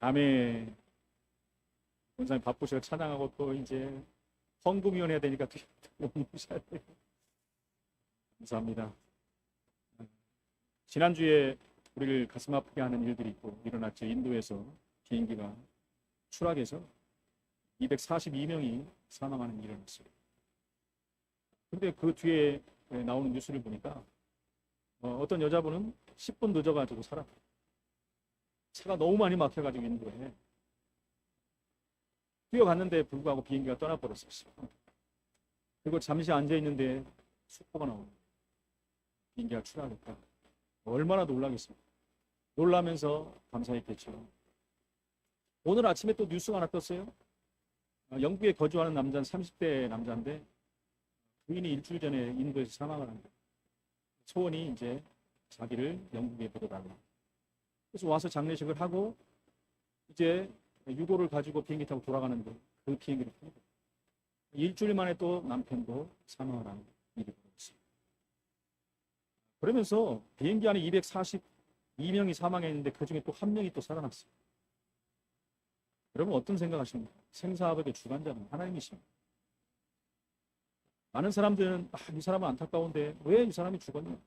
아멘. 원장님 바쁘셔 찬양하고 또 이제 헌금위원 해야 되니까 또 모셔야 돼요. 감사합니다. 지난주에 우리를 가슴 아프게 하는 일들이 있고 일어났죠. 인도에서 비행기가 추락해서 242명이 사망하는 일이 일어났어요. 근데 그 뒤에 나오는 뉴스를 보니까 어, 떤 여자분은 10분 늦어가지고 살았다. 차가 너무 많이 막혀가지고 인도에 뛰어갔는데 불구하고 비행기가 떠나버렸었어요. 그리고 잠시 앉아 있는데 속보가 나오는 거예요. 비행기가 추락했다. 얼마나 놀라겠습니까? 놀라면서 감사했겠죠. 오늘 아침에 또 뉴스가 하나 떴어요. 어, 영국에 거주하는 남자는 30대 남자인데 부인이 일주일 전에 인도에서 사망을 한 거예요. 소원이 이제 자기를 영국에 보내달라. 그래서 와서 장례식을 하고 이제 유고를 가지고 비행기 타고 돌아가는 데 그 비행기를 타고 일주일 만에 또 남편도 사망을 하는 일이 벌어졌어요. 그러면서 비행기 안에 242명이 사망했는데 그 중에 또 한 명이 또 살아났어요. 여러분 어떤 생각하십니까? 생사합의 주관자는 하나님이십니다. 많은 사람들은 아, 이 사람은 안타까운데 왜 이 사람이 죽었냐?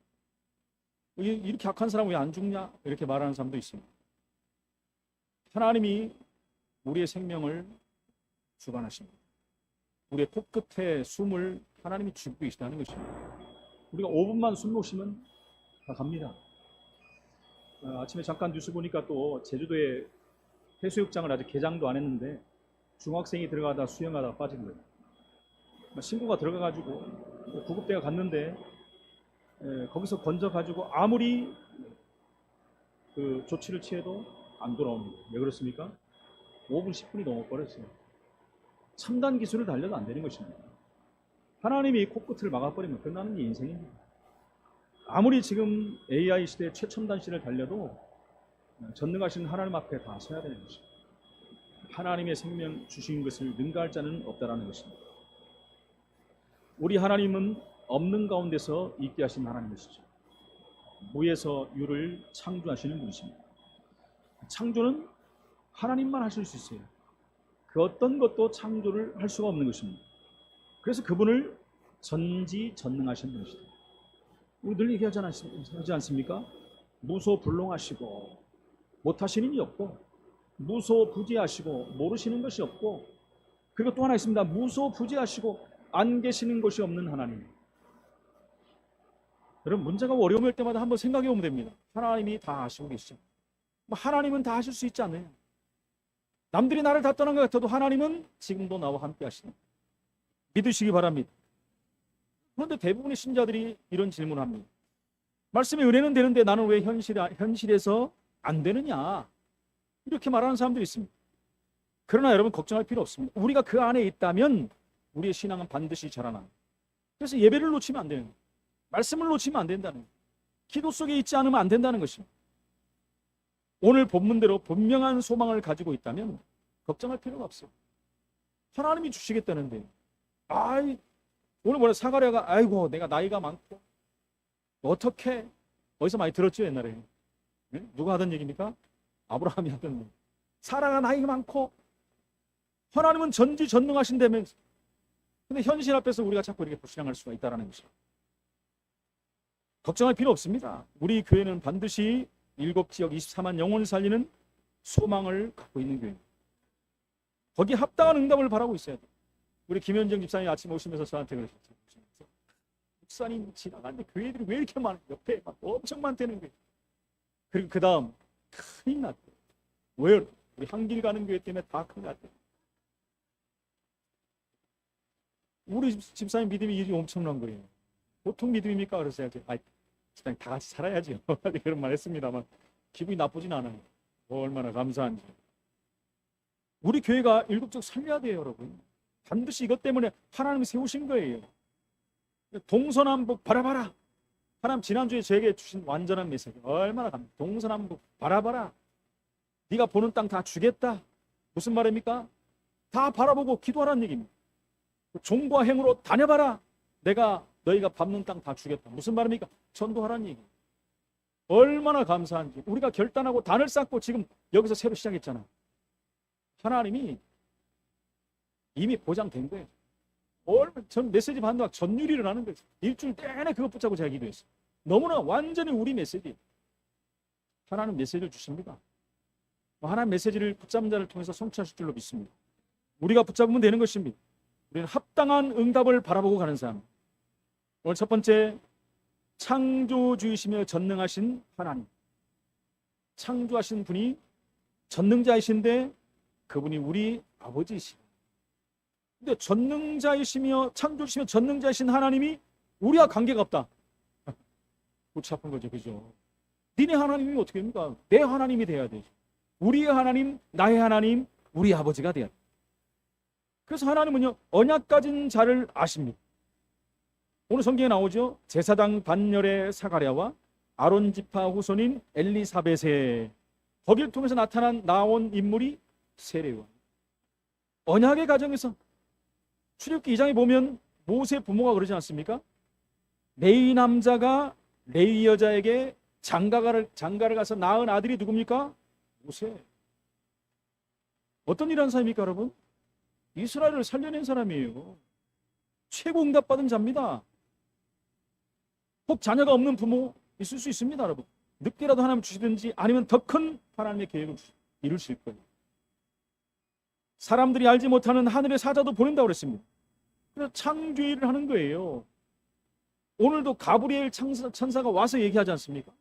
이- 이렇게 악한 사람 왜 안 죽냐? 이렇게 말하는 사람도 있습니다. 하나님이 우리의 생명을 주관하십니다. 우리의 코끝에 숨을 하나님이 쥐고 계시다는 것입니다. 우리가 5분만 숨 놓으시면 다 갑니다. 어, 아침에 잠깐 뉴스 보니까 또 제주도에 해수욕장을 아직 개장도 안 했는데 중학생이 들어가다 수영하다 빠진 거예요. 신고가 들어가가지고 구급대가 갔는데 에, 거기서 건져 가지고 아무리 그 조치를 취해도 안 돌아옵니다. 왜 그렇습니까? 5분, 10분이 넘어버렸어요. 첨단 기술을 달려도 안 되는 것입니다. 하나님이 코끝을 막아버리면 끝나는 게 인생입니다. 아무리 지금 AI 시대 최첨단 시대를 달려도 전능하신 하나님 앞에 다 서야 되는 것입니다. 하나님의 생명 주신 것을 능가할 자는 없다라는 것입니다. 우리 하나님은 없는 가운데서 있게 하신 하나님이시죠. 무에서 유를 창조하시는 분이십니다. 창조는 하나님만 하실 수 있어요. 그 어떤 것도 창조를 할 수가 없는 것입니다. 그래서 그분을 전지전능하신 분이시다. 우리 늘 얘기하지 않습니까? 무소불능하시고 못하시는 이 없고 무소부지하시고 모르시는 것이 없고 그리고 또 하나 있습니다. 무소부지하시고 안 계시는 것이 없는 하나님. 여러분 문제가 어려움일 때마다 한번 생각해 보면 됩니다. 하나님이 다 아시고 계시죠. 뭐 하나님은 다 하실 수 있지 않나요? 남들이 나를 다 떠난 것 같아도 하나님은 지금도 나와 함께 하시는 믿으시기 바랍니다. 그런데 대부분의 신자들이 이런 질문을 합니다. 말씀의 은혜는 되는데 나는 왜 현실, 현실에서 안 되느냐? 이렇게 말하는 사람들이 있습니다. 그러나 여러분 걱정할 필요 없습니다. 우리가 그 안에 있다면 우리의 신앙은 반드시 자라나. 그래서 예배를 놓치면 안 되는 거예요. 말씀을 놓치면 안 된다는 거예요. 기도 속에 있지 않으면 안 된다는 것입니다. 오늘 본문대로 분명한 소망을 가지고 있다면 걱정할 필요가 없어요. 하나님이 주시겠다는데, 아이, 오늘 뭐래 사가랴가, 아이고, 내가 나이가 많고, 어떻게, 어디서 많이 들었죠, 옛날에. 네? 누가 하던 얘기입니까? 아브라함이 하던 얘기. 사라가 나이가 많고, 하나님은 전지전능하신다면, 근데 현실 앞에서 우리가 자꾸 이렇게 불신앙할 수가 있다는 것이죠. 걱정할 필요 없습니다. 우리 교회는 반드시 일곱 지역 24만 영혼을 살리는 소망을 갖고 있는 교회입니다. 거기에 합당한 응답을 바라고 있어야 돼요. 우리 김현정 집사님 아침 오시면서 저한테 그러셨죠. 목사님 지나가는데 교회들이 왜 이렇게 많아? 옆에 막 엄청 많다는 거예요. 그리고 그 다음 큰일 났대요. 왜요? 우리 한길 가는 교회 때문에 다 큰일 났대요. 우리 집- 집사님 믿음이 일이 엄청난 거예요. 보통 믿음입니까? 그래서 제가 아, 집 사님 다 같이 살아야죠. 그런 말 했습니다만 기분이 나쁘진 않아요. 뭐 얼마나 감사한지. 우리 교회가 일국적 살려야 돼요, 여러분. 반드시 이것 때문에 하나님이 세우신 거예요. 동서남북 바라봐라. 하나님 지난주에 저에게 주신 완전한 메시지 얼마나 감 동서남북 바라봐라. 네가 보는 땅 다 주겠다. 무슨 말입니까? 다 바라보고 기도하라는 얘기입니다. 종과 행으로 다녀봐라. 내가 너희가 밟는 땅 다 주겠다. 무슨 말입니까? 전도하라는 얘기. 얼마나 감사한지. 우리가 결단하고 단을 쌓고 지금 여기서 새로 시작했잖아. 하나님이 이미 보장된 거예요. 전 메시지 받는다고 전율이 일어나는 거예요. 일주일 내내 그것 붙잡고 제가 기도했어요. 너무나 완전히 우리 메시지. 하나님 메시지를 주십니다. 뭐 하나님 메시지를 붙잡는 자를 통해서 성취하실 줄로 믿습니다. 우리가 붙잡으면 되는 것입니다. 우리는 합당한 응답을 바라보고 가는 사람. 오늘 첫 번째 창조주이시며 전능하신 하나님. 창조하신 분이 전능자이신데 그분이 우리 아버지이시. 근데 전능자이시며 창조시며 전능자이신 하나님이 우리와 관계가 없다. 골치 아픈 거죠, 그죠? 니네 하나님이 어떻게 됩니까? 내 하나님이 돼야 되죠. 우리의 하나님, 나의 하나님, 우리 아버지가 돼야 돼. 그래서 하나님은요 언약 가진 자를 아십니다. 오늘 성경에 나오죠. 제사장 반열의 사가랴와 아론 지파 후손인 엘리사벳의 거기를 통해서 나타난 나온 인물이 세례요. 언약의 가정에서 출애굽기 2장에 보면 모세 부모가 그러지 않습니까? 레위 남자가 레위 여자에게 장가를 장가를 가서 낳은 아들이 누굽니까? 모세. 어떤 일한 사람입니까, 여러분? 이스라엘을 살려낸 사람이에요. 최고 응답받은 자입니다. 혹 자녀가 없는 부모 있을 수 있습니다, 여러분. 늦게라도 하나님 주시든지 아니면 더 큰 하나님의 계획을 이루실 거예요. 사람들이 알지 못하는 하늘의 사자도 보낸다고 그랬습니다. 그래서 창조일을 하는 거예요. 오늘도 가브리엘 천사, 천사 가 와서 얘기하지 않습니까?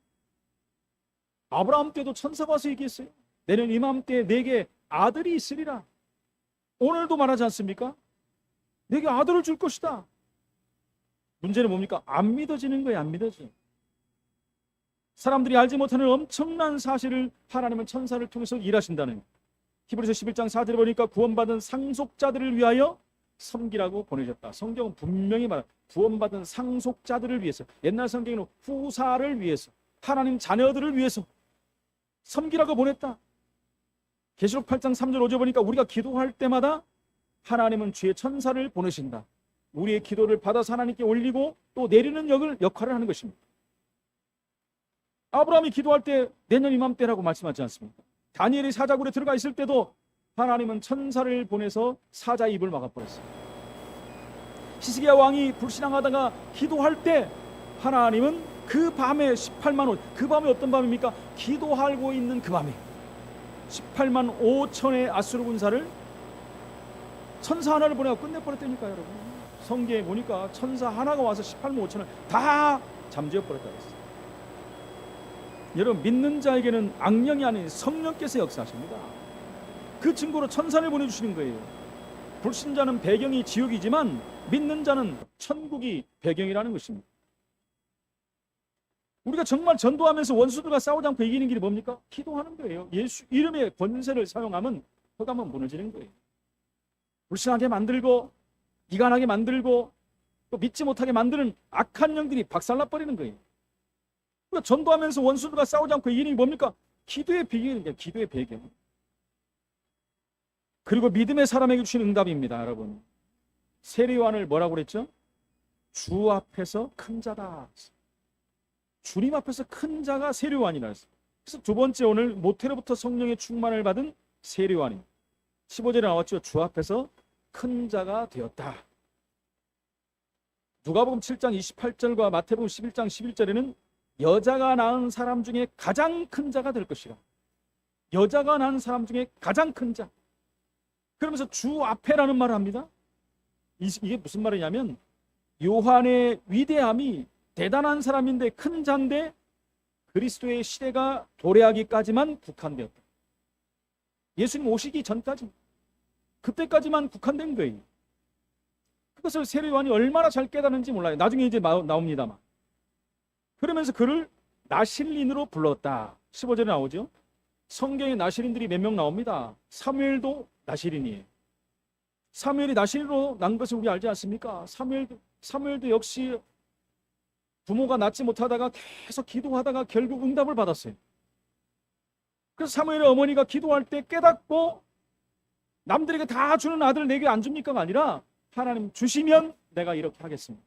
아브라함 때도 천사가 와서 얘기했어요. 내년 이맘때 내게 아들이 있으리라. 오늘도 말하지 않습니까? 내게 아들을 줄 것이다. 문제는 뭡니까? 안 믿어지는 거예요. 안 믿어지. 사람들이 알지 못하는 엄청난 사실을 하나님은 천사를 통해서 일하신다는 히브리서 11장 4절에 보니까 구원받은 상속자들을 위하여 섬기라고 보내셨다. 성경은 분명히 말하 구원받은 상속자들을 위해서 옛날 성경에는 후사를 위해서 하나님 자녀들을 위해서 섬기라고 보냈다. 계시록 8장 3절 5절 보니까 우리가 기도할 때마다 하나님은 주의 천사를 보내신다. 우리의 기도를 받아서 하나님께 올리고 또 내리는 역을 역할을 하는 것입니다. 아브라함이 기도할 때 내년 이맘때라고 말씀하지 않습니까? 다니엘이 사자굴에 들어가 있을 때도 하나님은 천사를 보내서 사자 입을 막아버렸어요. 히스기야 왕이 불신앙하다가 기도할 때 하나님은 그 밤에 18만 원, 그 밤에 어떤 밤입니까? 기도하고 있는 그 밤에 18만 5천의 아수르 군사를 천사 하나를 보내고 끝내버렸다니까 여러분. 성경에 보니까 천사 하나가 와서 18만 5천을 다 잠재워 버렸다 그랬어요. 여러분 믿는 자에게는 악령이 아닌 성령께서 역사하십니다. 그 증거로 천사를 보내주시는 거예요. 불신자는 배경이 지옥이지만 믿는 자는 천국이 배경이라는 것입니다. 우리가 정말 전도하면서 원수들과 싸우지 않고 이기는 길이 뭡니까? 기도하는 거예요. 예수 이름의 권세를 사용하면 흑암은 무너지는 거예요. 불신하게 만들고 이간하게 만들고 또 믿지 못하게 만드는 악한 영들이 박살나 버리는 거예요. 우리가 전도하면서 원수들과 싸우지 않고 게 뭡니까? 기도의 배경이니까 기도의 배경. 그리고 믿음의 사람에게 주신 응답입니다, 여러분. 세례요한을 뭐라고 그랬죠? 주 앞에서 큰 자다. 주님 앞에서 큰 자가 세례요한이라 했어요. 그래서 두 번째 오늘 모태로부터 성령의 충만을 받은 세례요한입니다. 15절에 나왔죠. 주 앞에서 큰 자가 되었다. 누가복음 7장 28절과 마태복음 11장 11절에는 여자가 낳은 사람 중에 가장 큰 자가 될 것이라. 여자가 낳은 사람 중에 가장 큰 자. 그러면서 주 앞에라는 말을 합니다. 이게 무슨 말이냐면 요한의 위대함이 대단한 사람인데 큰 자인데 그리스도의 시대가 도래하기까지만 국한되었다. 예수님 오시기 전까지 그때까지만 국한된 거예요. 그것을 세례 요한이 얼마나 잘 깨닫는지 몰라요. 나중에 이제 나옵니다만. 그러면서 그를 나실린으로 불렀다. 15절에 나오죠. 성경에 나실인들이 몇 명 나옵니다. 사무엘도 나실인이에요. 사무엘이 나실로 난 것을 우리 알지 않습니까? 사무엘도 사무엘도 역시 부모가 낳지 못하다가 계속 기도하다가 결국 응답을 받았어요. 그래서 사무엘의 어머니가 기도할 때 깨닫고 남들에게 다 주는 아들 내게 안 줍니까가 아니라 하나님 주시면 내가 이렇게 하겠습니다.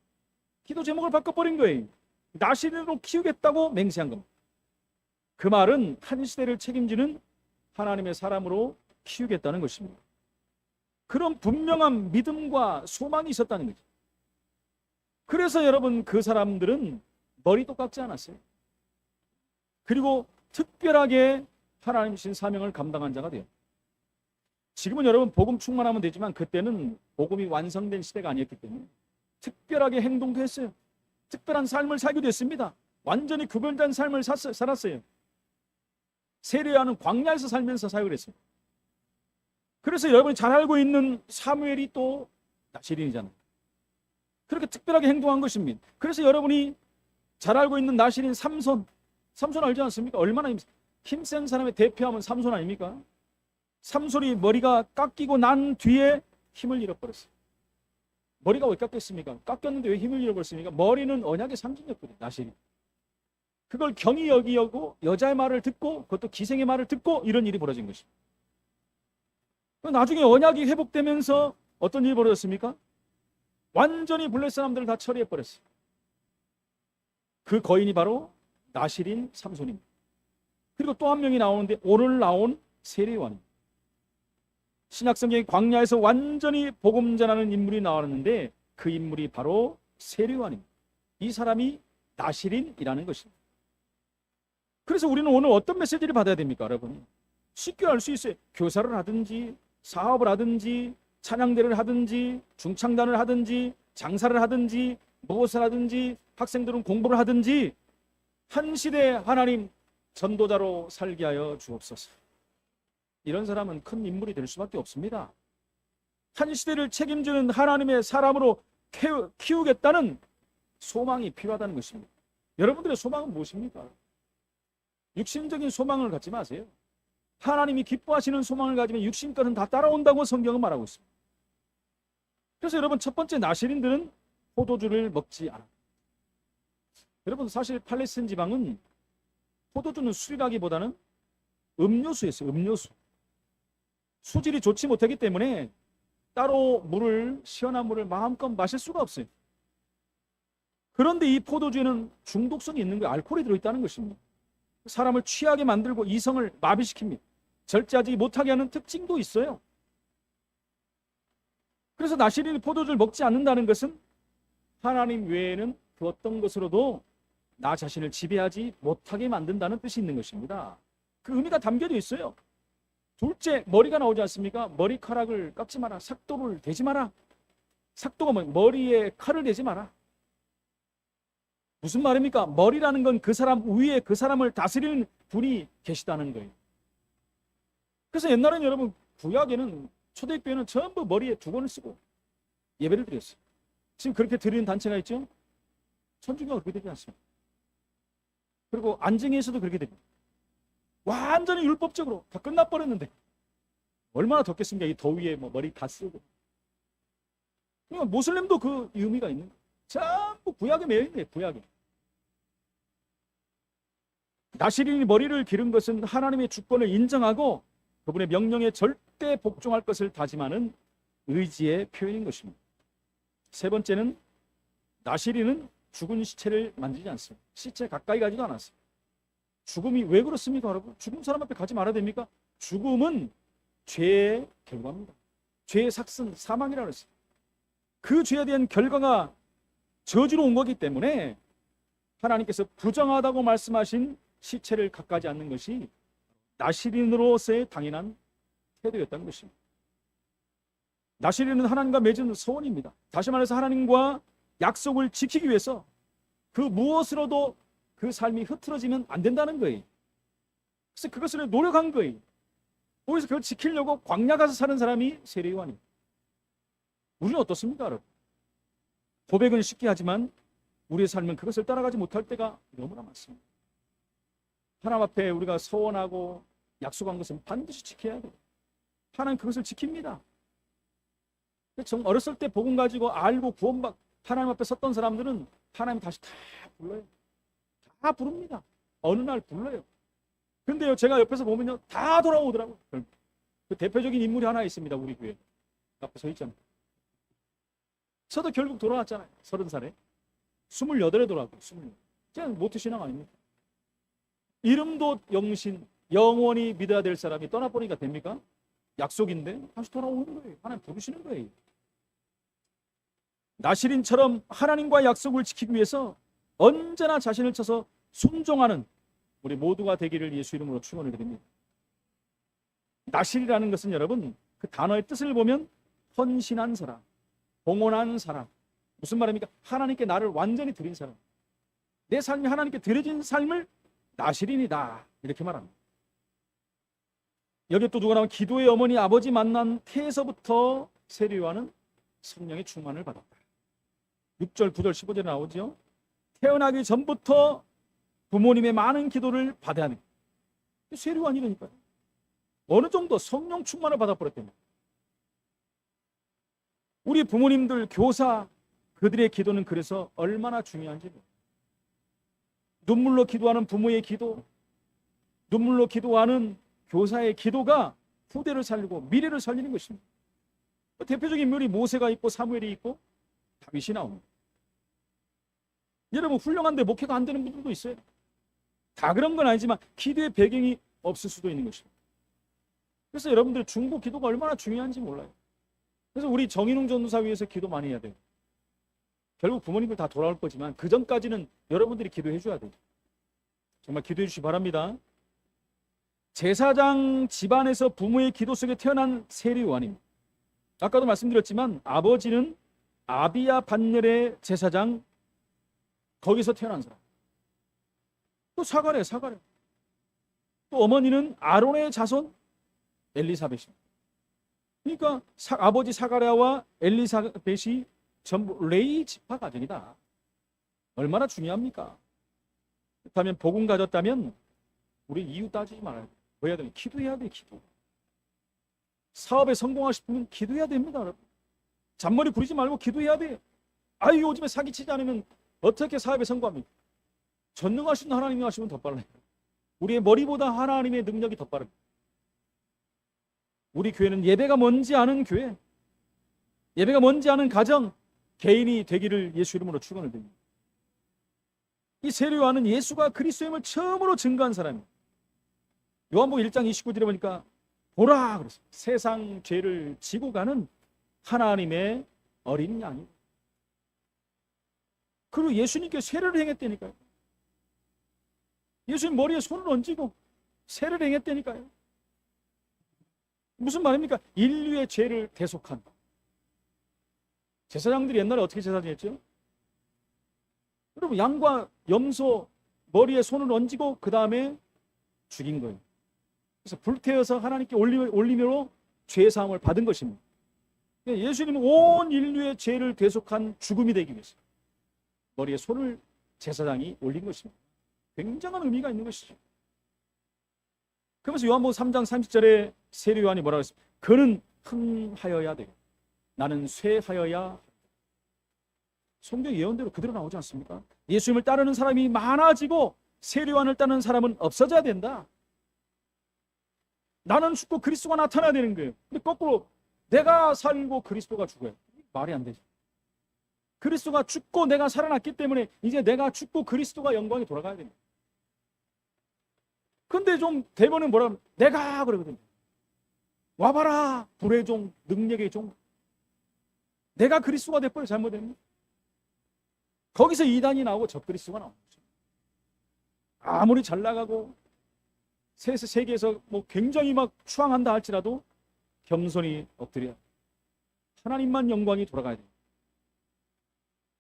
기도 제목을 바꿔버린 거예요. 나시린으로 키우겠다고 맹세한 겁니다. 그 말은 한 시대를 책임지는 하나님의 사람으로 키우겠다는 것입니다. 그런 분명한 믿음과 소망이 있었다는 거죠. 그래서 여러분 그 사람들은 머리도 깎지 않았어요. 그리고 특별하게 하나님 신 사명을 감당한 자가 돼요. 지금은 여러분 복음 충만하면 되지만 그때는 복음이 완성된 시대가 아니었기 때문에 특별하게 행동도 했어요. 특별한 삶을 살기도 했습니다. 완전히 구별된 삶을 샀- 살았어요. 세례하는 광야에서 살면서 사역을 했어요. 그래서 여러분이 잘 알고 있는 사무엘이 또 나시린이잖아요. 그렇게 특별하게 행동한 것입니다. 그래서 여러분이 잘 알고 있는 나시린 삼손, 삼손 알지 않습니까? 얼마나 힘- 힘센 사람의 대표하면 삼손 아닙니까? 삼손이 머리가 깎이고 난 뒤에 힘을 잃어버렸어요. 머리가 왜 깎였습니까? 깎였는데 왜 힘을 잃어버렸습니까? 머리는 언약의 상징이었거든요. 나시린. 그걸 경히 여기고 여자의 말을 듣고 그것도 기생의 말을 듣고 이런 일이 벌어진 것입니다. 나중에 언약이 회복되면서 어떤 일이 벌어졌습니까? 완전히 블레 사람들을 다 처리해 버렸어요. 그 거인이 바로 나시린 삼손입니다. 그리고 또 한 명이 나오는데 오늘 나온 세례요한입니다. 신약성경의 광야에서 완전히 복음 전하는 인물이 나왔는데 그 인물이 바로 세례요한입니다. 이 사람이 나시린이라는 것입니다. 그래서 우리는 오늘 어떤 메시지를 받아야 됩니까, 여러분? 쉽게 알 수 있어요. 교사를 하든지 사업을 하든지 찬양대를 하든지 중창단을 하든지 장사를 하든지 무엇을 하든지 학생들은 공부를 하든지 한 시대 하나님 전도자로 살게 하여 주옵소서. 이런 사람은 큰 인물이 될 수밖에 없습니다. 한 시대를 책임지는 하나님의 사람으로 키우- 키우겠다는 소망이 필요하다는 것입니다. 여러분들의 소망은 무엇입니까? 육신적인 소망을 갖지 마세요. 하나님이 기뻐하시는 소망을 가지면 육신까지는 다 따라온다고 성경은 말하고 있습니다. 그래서 여러분 첫 번째 나시린들은 포도주를 먹지 않아. 여러분 사실 팔레스틴 지방은 포도주는 술이라기보다는 음료수였어요. 음료수. 수질이 좋지 못하기 때문에 따로 물을 시원한 물을 마음껏 마실 수가 없어요. 그런데 이 포도주에는 중독성이 있는 거예요. 알코올이 들어있다는 것입니다. 사람을 취하게 만들고 이성을 마비시킵니다. 절제하지 못하게 하는 특징도 있어요. 그래서 나시린이 포도주를 먹지 않는다는 것은 하나님 외에는 그 어떤 것으로도 나 자신을 지배하지 못하게 만든다는 뜻이 있는 것입니다. 그 의미가 담겨져 있어요. 둘째, 머리가 나오지 않습니까? 머리카락을 깎지 마라. 삭도를 대지 마라. 삭도가 뭐 머리에 칼을 대지 마라. 무슨 말입니까? 머리라는 건 그 사람 위에 그 사람을 다스리는 분이 계시다는 거예요. 그래서 옛날에는 여러분 구약에는 초대교회는 전부 머리에 두건을 쓰고 예배를 드렸어요. 지금 그렇게 드리는 단체가 있죠? 천주교가 그렇게 되지 않습니다. 그리고 안증에서도 그렇게 됩니다. 완전히 율법적으로 다 끝나버렸는데 얼마나 덥겠습니까? 이 더위에 뭐 머리 다 쓰고. 그러니까 모슬렘도 그 의미가 있는 거예요. 전부 구약에 매여 있는 거예요. 구약에. 나시린이 머리를 기른 것은 하나님의 주권을 인정하고 그분의 명령에 절대 복종할 것을 다짐하는 의지의 표현인 것입니다. 세 번째는 나시린은 죽은 시체를 만지지 않습니다. 시체 가까이 가지도 않았어요. 죽음이 왜 그렇습니까, 여러분? 죽은 사람 앞에 가지 말아야 됩니까? 죽음은 죄의 결과입니다. 죄의 삭슨, 사망이라고 했어요. 그 죄에 대한 결과가 저주로 온 거기 때문에 하나님께서 부정하다고 말씀하신 시체를 가까지 않는 것이 나시린으로서의 당연한 태도였다는 것입니다. 나시린은 하나님과 맺은 소원입니다. 다시 말해서 하나님과 약속을 지키기 위해서 그 무엇으로도 그 삶이 흐트러지면 안 된다는 거예요. 그래서 그것을 노력한 거예요. 거기서 그걸 지키려고 광야 가서 사는 사람이 세례요한입니다. 우리는 어떻습니까, 여러분? 고백은 쉽게 하지만 우리의 삶은 그것을 따라가지 못할 때가 너무나 많습니다. 하나님 앞에 우리가 서원하고 약속한 것은 반드시 지켜야 돼요. 하나님 그것을 지킵니다. 정 어렸을 때 복음 가지고 알고 구원받 하나님 앞에 섰던 사람들은 하나님 다시 다 불러요. 다 부릅니다. 어느 날 불러요. 근데요, 제가 옆에서 보면요, 다 돌아오더라고요. 그 대표적인 인물이 하나 있습니다, 우리 교회. 앞에 서 있잖아요. 저도 결국 돌아왔잖아요. 서른 살에. 스물여덟에 돌아왔고요, 스물. 제가 모태신앙 아닙니까? 이름도 영신, 영원히 믿어야 될 사람이 떠나버리니까 됩니까? 약속인데 다시 돌아오는 거예요. 하나님 부르시는 거예요. 나시린처럼 하나님과 약속을 지키기 위해서 언제나 자신을 쳐서 순종하는 우리 모두가 되기를 예수 이름으로 축원을 드립니다. 나실이라는 것은 여러분 그 단어의 뜻을 보면 헌신한 사람, 봉헌한 사람. 무슨 말입니까? 하나님께 나를 완전히 드린 사람. 내 삶이 하나님께 드려진 삶을 나실인이다. 이렇게 말합니다. 여기 또 누가 나오면 기도의 어머니 아버지 만난 태에서부터 세리와는 성령의 충만을 받았다. 6절, 9절, 15절에 나오죠. 태어나기 전부터 부모님의 많은 기도를 받아야 합니다. 세리완이라니까요. 어느 정도 성령 충만을 받아버렸다니. 우리 부모님들, 교사, 그들의 기도는 그래서 얼마나 중요한지. 눈물로 기도하는 부모의 기도, 눈물로 기도하는 교사의 기도가 후대를 살리고 미래를 살리는 것입니다. 대표적인 인물이 모세가 있고 사무엘이 있고 다윗이 나옵니다. 여러분 훌륭한데 목회가 안 되는 분들도 있어요. 다 그런 건 아니지만 기도의 배경이 없을 수도 있는 것입니다. 그래서 여러분들 중보 기도가 얼마나 중요한지 몰라요. 그래서 우리 정인웅 전도사 위해서 기도 많이 해야 돼요. 결국 부모님들 다 돌아올 거지만 그 전까지는 여러분들이 기도해 줘야 돼요. 정말 기도해 주시기 바랍니다. 제사장 집안에서 부모의 기도 속에 태어난 세리요한입니다. 아까도 말씀드렸지만 아버지는 아비야 반열의 제사장 거기서 태어난 사람. 또 사가래 사가래. 또 어머니는 아론의 자손 엘리사벳입니다. 그러니까 사, 아버지 사가랴와 엘리사벳이 전부 레이 지파 가정이다. 얼마나 중요합니까? 그렇다면 복음 가졌다면 우리 이유 따지지 말아야 돼. 뭐 해야 돼? 기도해야 돼, 기도. 사업에 성공하고 싶으면 기도해야 됩니다, 여러분. 잔머리 부리지 말고 기도해야 돼. 아유, 요즘에 사기치지 않으면 어떻게 사업에 성공합니까? 전능하신 하나님이 하시면 더 빨라요. 우리의 머리보다 하나님의 능력이 더 빠릅니다. 우리 교회는 예배가 뭔지 아는 교회, 예배가 뭔지 아는 가정, 개인이 되기를 예수 이름으로 축원을 드립니다. 이 세례요한은 예수가 그리스도임을 처음으로 증거한 사람입니다. 요한복음 1장 29절에 보니까 보라 그랬어요. 세상 죄를 지고 가는 하나님의 어린 양이. 그리고 예수님께 세례를 행했다니까요. 예수님 머리에 손을 얹고 세례를 행했다니까요. 무슨 말입니까? 인류의 죄를 대속한. 제사장들이 옛날에 어떻게 제사 지냈죠? 여러분 양과 염소 머리에 손을 얹고 그 다음에 죽인 거예요. 그래서 불태워서 하나님께 올림으로 죄 사함을 받은 것입니다. 예수님은 온 인류의 죄를 대속한 죽음이 되기 위해서 머리에 손을 제사장이 올린 것입니다. 굉장한 의미가 있는 것이죠. 그러면서 요한복음 3장 30절에 세례 요한이 뭐라고 했습니까? 그는 흥하여야 돼. 나는 쇠하여야 성경 예언대로 그대로 나오지 않습니까? 예수님을 따르는 사람이 많아지고 세례 요한을 따르는 사람은 없어져야 된다. 나는 죽고 그리스도가 나타나야 되는 거예요. 근데 거꾸로 내가 살고 그리스도가 죽어요. 말이 안 되죠. 그리스도가 죽고 내가 살아났기 때문에 이제 내가 죽고 그리스도가 영광이 돌아가야 됩니다. 근데 좀 대번은 뭐라 하면 내가 그러거든요. 와봐라 불의 종 능력의 종. 내가 그리스도가 돼버려 잘못했네 거기서 이단이 나오고 적그리스도가 나오는 거죠. 아무리 잘 나가고 세계에서 뭐 굉장히 막 추앙한다 할지라도 겸손히 엎드려. 하나님만 영광이 돌아가야 돼요.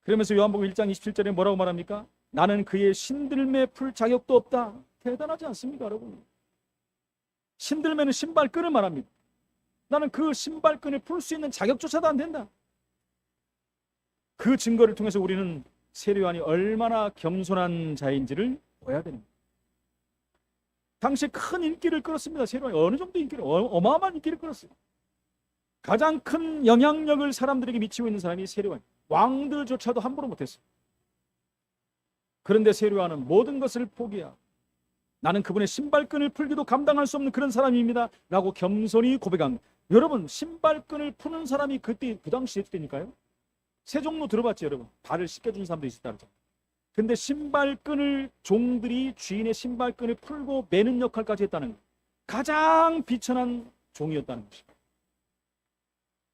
그러면서 요한복음 1장 27절에 뭐라고 말합니까? 나는 그의 신들매 풀 자격도 없다 대단하지 않습니까 여러분 신들매는 신발끈을 말합니다 나는 그 신발끈을 풀 수 있는 자격조차도 안 된다. 그 증거를 통해서 우리는 세례요한이 얼마나 겸손한 자인지를 보여야 됩니다. 당시 큰 인기를 끌었습니다. 세례요한이 어느 정도 인기를 어, 어마어마한 인기를 끌었어요. 가장 큰 영향력을 사람들에게 미치고 있는 사람이 세례요한. 왕들조차도 함부로 못했어요. 그런데 세례요한은 모든 것을 포기하고 나는 그분의 신발끈을 풀기도 감당할 수 없는 그런 사람입니다. 라고 겸손히 고백한 여러분 신발끈을 푸는 사람이 그때 그 당시에 때니까요. 세종로 들어봤죠 여러분. 발을 씻겨주는 사람도 있었다. 근데 신발끈을 종들이 주인의 신발끈을 풀고 매는 역할까지 했다는 가장 비천한 종이었다는 것입니다.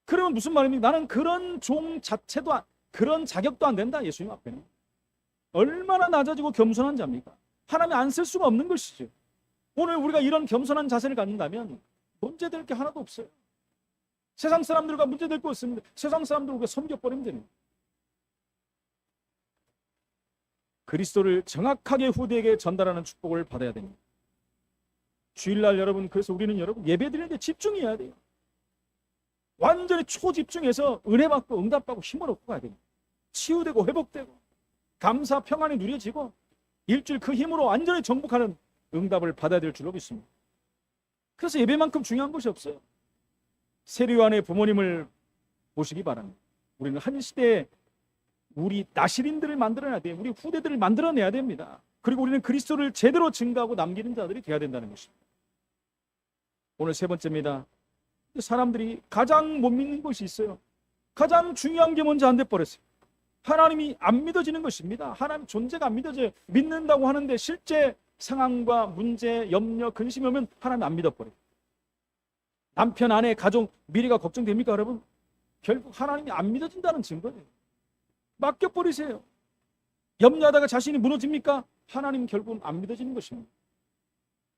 그러면 무슨 말입니까? 나는 그런 종 자체도 안- 그런 자격도 안 된다. 예수님 앞에는. 얼마나 낮아지고 겸손한 자입니까? 하나님이 안쓸 수가 없는 것이죠. 오늘 우리가 이런 겸손한 자세를 갖는다면 문제될 게 하나도 없어요. 세상 사람들과 문제될 거 없습니다. 세상 사람들 우리가 섬겨버리면 됩니다. 그리스도를 정확하게 후대에게 전달하는 축복을 받아야 됩니다. 주일날 여러분 그래서 우리는 여러분 예배드리는데 집중해야 돼요. 완전히 초집중해서 은혜 받고 응답받고 힘을 얻고 가야 됩니다. 치유되고 회복되고 감사 평안이 누려지고 일주일 그 힘으로 완전히 정복하는 응답을 받아야 될 줄로 믿습니다. 그래서 예배만큼 중요한 것이 없어요. 세례요한의 부모님을 보시기 바랍니다. 우리는 한 시대에 우리 나시린들을 만들어내야 돼요. 우리 후대들을 만들어내야 됩니다. 그리고 우리는 그리스도를 제대로 증거하고 남기는 자들이 되어야 된다는 것입니다. 오늘 세 번째입니다. 사람들이 가장 못 믿는 것이 있어요. 가장 중요한 게 먼저 안돼 버렸어요. 하나님이 안 믿어지는 것입니다. 하나님 존재가 안 믿어져요. 믿는다고 하는데 실제 상황과 문제, 염려, 근심이 오면 하나님 안 믿어버려요. 남편, 아내, 가족, 미래가 걱정됩니까, 여러분? 결국 하나님이 안 믿어진다는 증거예요. 맡겨버리세요. 염려하다가 자신이 무너집니까? 하나님 결국은 안 믿어지는 것입니다.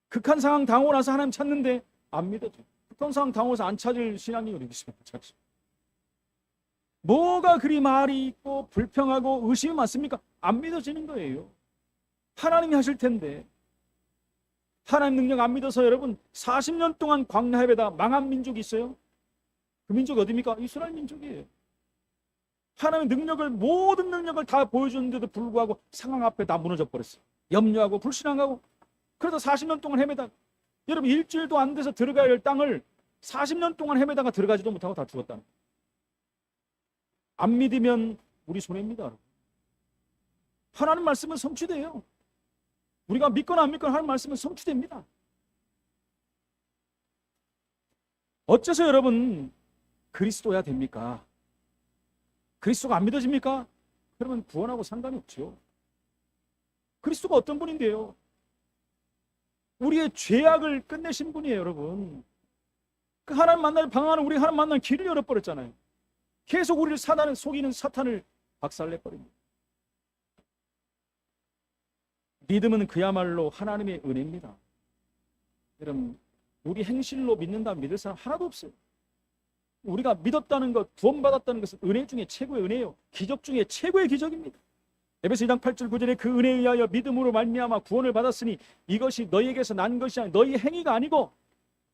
극한 상황 당하고 나서 하나님 찾는데 안 믿어져요. 극한 상황 당하고 서 안 찾을 신앙이 어디 있습니까? 뭐가 그리 말이 있고 불평하고 의심이 많습니까? 안 믿어지는 거예요. 하나님이 하실 텐데 하나님 능력 안 믿어서 여러분 40년 동안 광야해배다 망한 민족이 있어요? 그 민족이 어디입니까? 이스라엘 민족이에요. 하나님의 능력을 모든 능력을 다 보여주는데도 불구하고 상황 앞에 다 무너져 버렸어요. 염려하고 불신앙하고 그러다 40년 동안 헤매다 여러분 일주일도 안 돼서 들어가야 할 땅을 40년 동안 헤매다가 들어가지도 못하고 다 죽었다는 거예요. 안 믿으면 우리 손해입니다. 여러분. 하나님 말씀은 성취돼요. 우리가 믿거나 안 믿거나 하나님 말씀은 성취됩니다. 어째서 여러분 그리스도야 됩니까? 그리스도가 안 믿어집니까? 그러면 구원하고 상관이 없죠. 그리스도가 어떤 분인데요? 우리의 죄악을 끝내신 분이에요, 여러분. 그 하나님 만날 방안을 우리 하나님 만날 길을 열어버렸잖아요. 계속 우리를 사단을 속이는 사탄을 박살내버립니다. 믿음은 그야말로 하나님의 은혜입니다. 여러분, 우리 행실로 믿는다 믿을 사람 하나도 없어요. 우리가 믿었다는 것, 구원받았다는 것은 은혜 중에 최고의 은혜요. 기적 중에 최고의 기적입니다. 에베소 2장 8절 9절에 그 은혜에 의하여 믿음으로 말미암아 구원을 받았으니 이것이 너희에게서 난 것이 아니 너희 행위가 아니고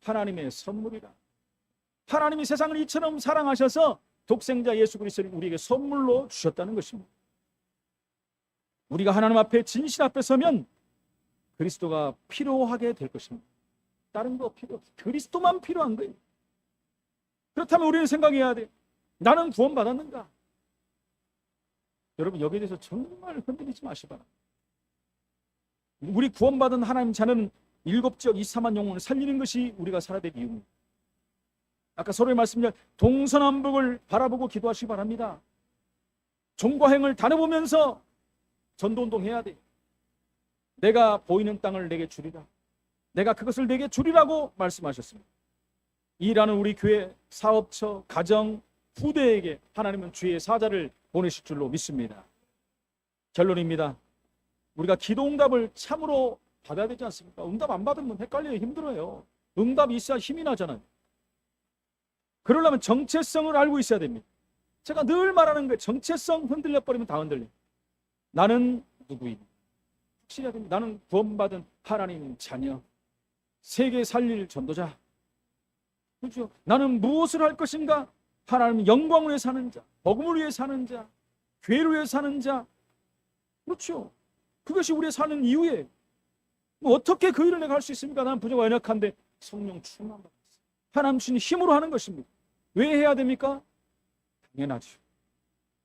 하나님의 선물이라. 하나님이 세상을 이처럼 사랑하셔서 독생자 예수 그리스도를 우리에게 선물로 주셨다는 것입니다. 우리가 하나님 앞에 진실 앞에 서면 그리스도가 필요하게 될 것입니다. 다른 거 필요 없어요. 그리스도만 필요한 거예요. 그렇다면 우리는 생각해야 돼. 나는 구원받았는가? 여러분 여기에 대해서 정말 흔들리지 마시 바랍니다. 우리 구원받은 하나님 자녀는 일곱 지역 24만 영혼을 살리는 것이 우리가 살아야 될 이유입니다. 아까 서로의 말씀을 동서남북을 바라보고 기도하시기 바랍니다. 종과 행을 다녀보면서 전도운동 해야 돼. 내가 보이는 땅을 내게 주리라. 내가 그것을 내게 주리라고 말씀하셨습니다. 일하는 우리 교회, 사업처, 가정, 후대에게 하나님은 주의 사자를 보내실 줄로 믿습니다. 결론입니다. 우리가 기도 응답을 참으로 받아야 되지 않습니까? 응답 안 받으면 헷갈려요. 힘들어요. 응답이 있어야 힘이 나잖아요. 그러려면 정체성을 알고 있어야 됩니다. 제가 늘 말하는 거예요. 정체성 흔들려 버리면 다 흔들려. 나는 누구입니다. 확실해야 됩니다. 나는 구원받은 하나님 자녀. 세계 살릴 전도자. 그렇죠? 나는 무엇을 할 것인가? 하나님 영광을 위해 사는 자, 복음을 위해 사는 자, 교회를 위해 사는 자. 그렇죠. 그것이 우리의 사는 이유예요. 뭐 어떻게 그 일을 내가 할 수 있습니까? 나는 부족하 연약한데 성령 충만 받았어요. 하나님 주신 힘으로 하는 것입니다. 왜 해야 됩니까? 당연하죠.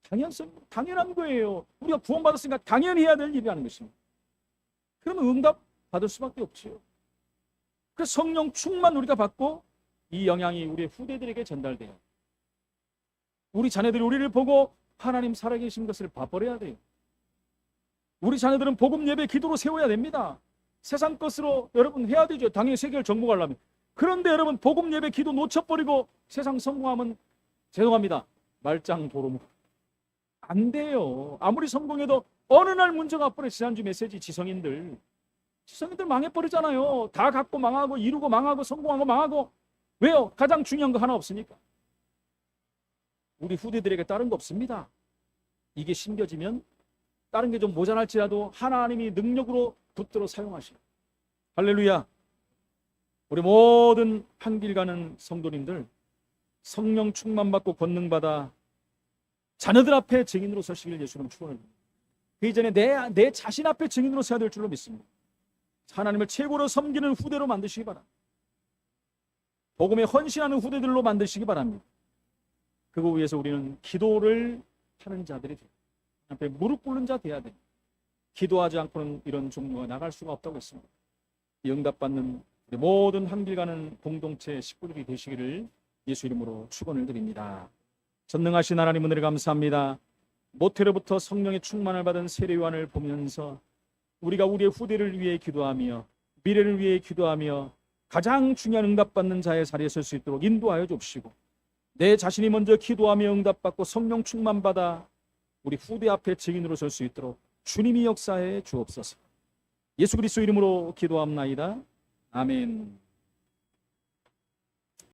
당연성, 당연한 거예요. 우리가 구원받았으니까 당연히 해야 될 일이라는 것입니다. 그러면 응답 받을 수밖에 없지요. 그 성령 충만 우리가 받고 이 영향이 우리 후대들에게 전달돼요. 우리 자녀들이 우리를 보고 하나님 살아계신 것을 봐버려야 돼요. 우리 자녀들은 복음 예배 기도로 세워야 됩니다. 세상 것으로 여러분 해야 되죠. 당연히 세계를 정복하려면. 그런데 여러분 복음 예배 기도 놓쳐버리고 세상 성공하면 죄송합니다. 말짱 도루묵. 안 돼요. 아무리 성공해도 어느 날 문제가 앞으로 지난주 메시지 지성인들 지성인들 망해버리잖아요. 다 갖고 망하고 이루고 망하고 성공하고 망하고 왜요? 가장 중요한 거 하나 없으니까. 우리 후대들에게 다른 거 없습니다. 이게 심겨지면 다른 게 좀 모자랄지라도 하나님이 능력으로 붙들어 사용하시고 할렐루야. 우리 모든 한길 가는 성도님들 성령 충만 받고 권능 받아 자녀들 앞에 증인으로 서시길 예수님 축원합니다. 그 이전에 내, 내 자신 앞에 증인으로 서야 될 줄로 믿습니다. 하나님을 최고로 섬기는 후대로 만드시기 바랍니다. 복음에 헌신하는 후대들로 만드시기 바랍니다. 그거 위해서 우리는 기도를 하는 자들이 돼요. 앞에 무릎 꿇는 자 돼야 돼요. 기도하지 않고는 이런 종로가 나갈 수가 없다고 했습니다. 응답받는 모든 한길 가는 공동체 식구들이 되시기를 예수 이름으로 축원을 드립니다. 전능하신 하나님 은혜를 감사합니다. 모태로부터 성령의 충만을 받은 세례요한을 보면서 우리가 우리의 후대를 위해 기도하며 미래를 위해 기도하며 가장 중요한 응답받는 자의 자리에 설 수 있도록 인도하여 줍시고 내 자신이 먼저 기도하며 응답받고 성령 충만받아 우리 후대 앞에 증인으로 설 수 있도록 주님이 역사해 주옵소서. 예수 그리스도 이름으로 기도합나이다. 아멘.